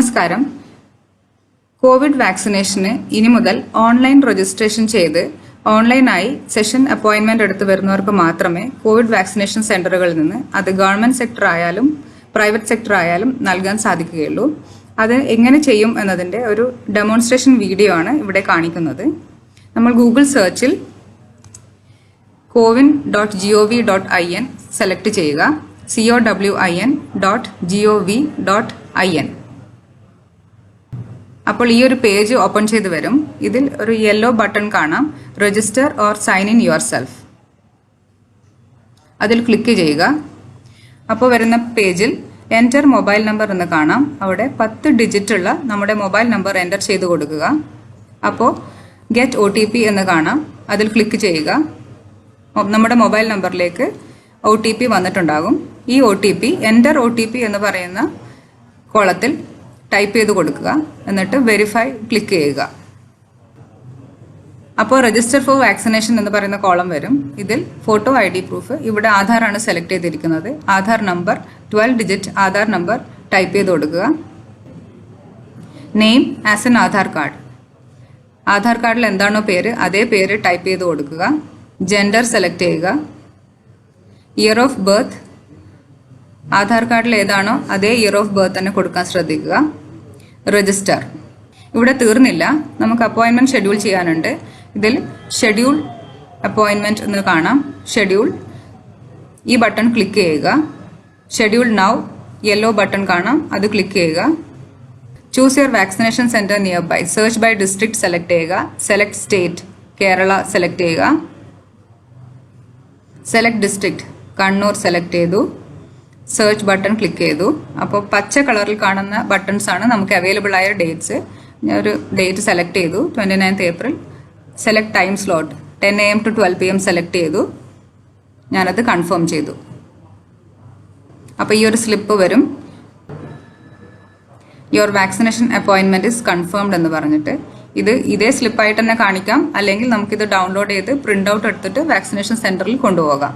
നമസ്കാരം. കോവിഡ് വാക്സിനേഷന് ഇനി മുതൽ ഓൺലൈൻ രജിസ്ട്രേഷൻ ചെയ്ത് ഓൺലൈനായി സെഷൻ അപ്പോയിന്റ്മെന്റ് എടുത്തു വരുന്നവർക്ക് മാത്രമേ കോവിഡ് വാക്സിനേഷൻ സെന്ററുകളിൽ നിന്ന് അത് ഗവൺമെന്റ് സെക്ടർ ആയാലും പ്രൈവറ്റ് സെക്ടർ ആയാലും നൽകാൻ സാധിക്കുകയുള്ളൂ. അത് എങ്ങനെ ചെയ്യും എന്നതിന്റെ ഒരു ഡെമോൺസ്ട്രേഷൻ വീഡിയോ ആണ് ഇവിടെ കാണിക്കുന്നത്. നമ്മൾ Google സെർച്ചിൽ CoWIN dot G O V dot I N select ചെയ്യുക. C O W I N dot G O V dot I N. അപ്പോൾ ഈ ഒരു പേജ് ഓപ്പൺ ചെയ്ത് വരും. ഇതിൽ ഒരു യെല്ലോ ബട്ടൺ കാണാം. Register or sign in yourself അതിൽ ക്ലിക്ക് ചെയ്യുക. അപ്പോൾ വരുന്ന പേജിൽ എന്റർ മൊബൈൽ നമ്പർ എന്ന് കാണാം. അവിടെ പത്ത് ഡിജിറ്റുള്ള നമ്മുടെ മൊബൈൽ നമ്പർ എന്റർ ചെയ്ത് കൊടുക്കുക. അപ്പോൾ ഗെറ്റ് ഒ ടി പി എന്ന് കാണാം. അതിൽ ക്ലിക്ക് ചെയ്യുക. നമ്മുടെ മൊബൈൽ നമ്പറിലേക്ക് ഒ ടി പി വന്നിട്ടുണ്ടാകും. ഈ O T P enter O T P എന്ന് പറയുന്ന കോളത്തിൽ ടൈപ്പ് ചെയ്ത് കൊടുക്കുക. എന്നിട്ട് വെരിഫൈ ക്ലിക്ക് ചെയ്യുക. അപ്പോൾ രജിസ്റ്റർ ഫോർ വാക്സിനേഷൻ എന്ന് പറയുന്ന കോളം വരും. ഇതിൽ ഫോട്ടോ ഐ ഡി പ്രൂഫ് ഇവിടെ ആധാറാണ് സെലക്ട് ചെയ്തിരിക്കുന്നത്. Aadhaar number twelve digit Aadhaar number type ചെയ്ത് കൊടുക്കുക. Name as in Aadhaar card Aadhaar കാർഡിൽ എന്താണോ പേര് അതേ പേര് ടൈപ്പ് ചെയ്ത് കൊടുക്കുക. ജെൻഡർ സെലക്ട് ചെയ്യുക. ഇയർ ഓഫ് ബർത്ത് ആധാർ കാർഡിൽ ഏതാണോ അതേ ഇയർ ഓഫ് ബർത്ത് തന്നെ കൊടുക്കാൻ ശ്രദ്ധിക്കുക. രജിസ്റ്റർ ഇവിടെ തീർന്നില്ല. നമുക്ക് അപ്പോയിൻമെന്റ് ഷെഡ്യൂൾ ചെയ്യാനുണ്ട്. ഇതിൽ ഷെഡ്യൂൾ അപ്പോയിൻമെന്റ് എന്ന് കാണാം. ഷെഡ്യൂൾ ഈ ബട്ടൺ ക്ലിക്ക് ചെയ്യുക. ഷെഡ്യൂൾ നൗ യെല്ലോ ബട്ടൺ കാണാം. അത് ക്ലിക്ക് ചെയ്യുക. Choose your vaccination centre near by search by district select ചെയ്യുക. സെലക്ട് സ്റ്റേറ്റ് കേരള സെലക്ട് ചെയ്യുക. സെലക്ട് ഡിസ്ട്രിക്ട് കണ്ണൂർ സെലക്ട് ചെയ്തു. സെർച്ച് ബട്ടൺ ക്ലിക്ക് ചെയ്തു. അപ്പോൾ പച്ച കളറിൽ കാണുന്ന ബട്ടൺസ് ആണ് നമുക്ക് അവൈലബിൾ ആയ ഡേറ്റ്സ് ഞാൻ ഒരു ഡേറ്റ് സെലക്ട് ചെയ്തു. Twenty ninth April select time slot ten A M to twelve P M select ചെയ്തു. ഞാനത് കൺഫേം ചെയ്തു. അപ്പോൾ ഈ ഒരു സ്ലിപ്പ് വരും. യുവർ വാക്സിനേഷൻ അപ്പോയിൻമെന്റ് ഇസ് കൺഫേംഡ് എന്ന് പറഞ്ഞിട്ട്. ഇത് ഇതേ സ്ലിപ്പായിട്ട് തന്നെ കാണിക്കാം. അല്ലെങ്കിൽ നമുക്കിത് ഡൗൺലോഡ് ചെയ്ത് പ്രിന്റ് ഔട്ട് എടുത്തിട്ട് വാക്സിനേഷൻ സെന്ററിൽ കൊണ്ടുപോകാം.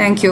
താങ്ക്